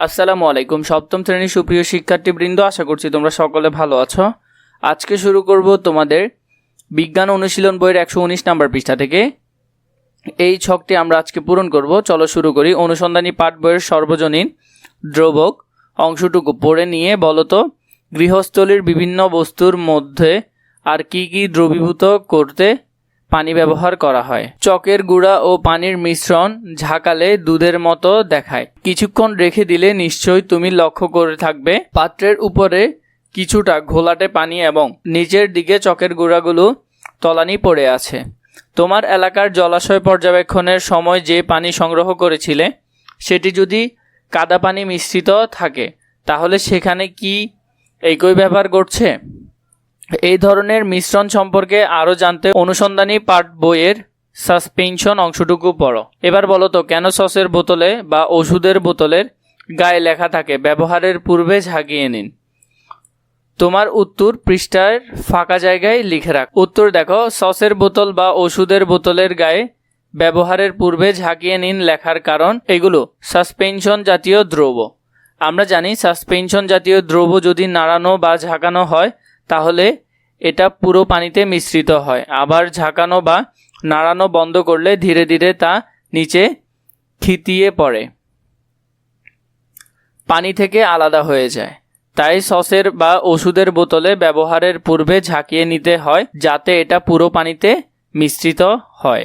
আসসালামু আলাইকুম। সপ্তম শ্রেণির সুপ্রিয় শিক্ষার্থীবৃন্দ, আশা করছি তোমরা সকলে ভালো আছো। আজকে শুরু করব তোমাদের বিজ্ঞান অনুশীলন বইয়ের একশো উনিশ নাম্বার পৃষ্ঠা থেকে। এই ছকটি আমরা আজকে পূরণ করব। চলো শুরু করি। অনুসন্ধানী পাঠ বইয়ের সর্বজনীন দ্রবক অংশটুকু পড়ে নিয়ে বলতো গৃহস্থলীর বিভিন্ন বস্তুর মধ্যে আর কি কি দ্রবীভূত করতে পানি ব্যবহার করা হয়। চকের গুঁড়া ও পানির মিশ্রণ ঝাঁকালে দুধের মতো দেখায়। কিছুক্ষণ রেখে দিলে নিশ্চয়ই তুমি লক্ষ্য করে থাকবে, পাত্রের উপরে কিছুটা ঘোলাটে পানি এবং নিচের দিকে চকের গুঁড়াগুলো তলানি পড়ে আছে। তোমার এলাকার জলাশয় পর্যবেক্ষণের সময় যে পানি সংগ্রহ করেছিলে, সেটি যদি কাদা পানি মিশ্রিত থাকে, তাহলে সেখানে কি একই ব্যবহার করছে এই ধরনের মিশ্রণ সম্পর্কে আরও জানতে অনুসন্ধানী পাঠ বইয়ের সাসপেনশন অংশটুকু পড়ো। এবার বলো তো, কেন সসের বোতলে বা ওষুধের বোতলের গায়ে লেখা থাকে? ব্যবহারের পূর্বে ঝাঁকিয়ে নিন। তোমার উত্তর পৃষ্ঠার ফাঁকা জায়গায় লিখে রাখ। উত্তর দেখো, সসের বোতল বা ওষুধের বোতলের গায়ে ব্যবহারের পূর্বে ঝাঁকিয়ে নিন লেখার কারণ এগুলো। সাসপেনশন জাতীয় দ্রব্য। আমরা জানি সাসপেনশন জাতীয় দ্রব্য যদি নাড়ানো বা ঝাঁকানো হয় তাহলে এটা পুরো পানিতে মিশ্রিত হয়। আবার ঝাঁকানো বা নাড়ানো বন্ধ করলে ধীরে ধীরে তা নিচে খিতিয়ে পড়ে। পানি থেকে আলাদা হয়ে যায়। তাই সসের বা ওষুধের বোতলে ব্যবহারের পূর্বে ঝাঁকিয়ে নিতে হয়, যাতে এটা পুরো পানিতে মিশ্রিত হয়।